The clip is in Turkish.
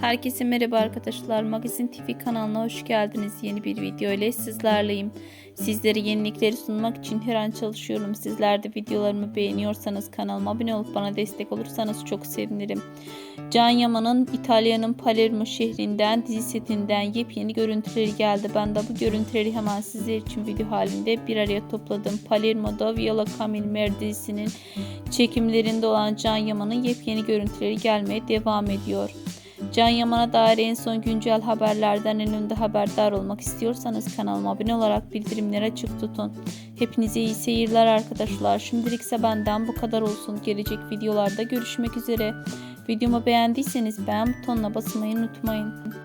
Herkese merhaba arkadaşlar. Magazin TV kanalına hoş geldiniz. Yeni bir video ile sizlerleyim. Sizlere yenilikleri sunmak için her an çalışıyorum. Sizler de videolarımı beğeniyorsanız kanalıma abone olup bana destek olursanız çok sevinirim. Can Yaman'ın İtalya'nın Palermo şehrinden dizi setinden yepyeni görüntüleri geldi. Ben de bu görüntüleri hemen sizler için video halinde bir araya topladım. Palermo'da Viola Camilleri dizisinin çekimlerinde olan Can Yaman'ın yepyeni görüntüleri gelmeye devam ediyor. Can Yaman'a dair en son güncel haberlerden en önde haberdar olmak istiyorsanız kanalıma abone olarak bildirimleri açık tutun. Hepinize iyi seyirler arkadaşlar. Şimdilik ise benden bu kadar olsun. Gelecek videolarda görüşmek üzere. Videomu beğendiyseniz beğen butonuna basmayı unutmayın.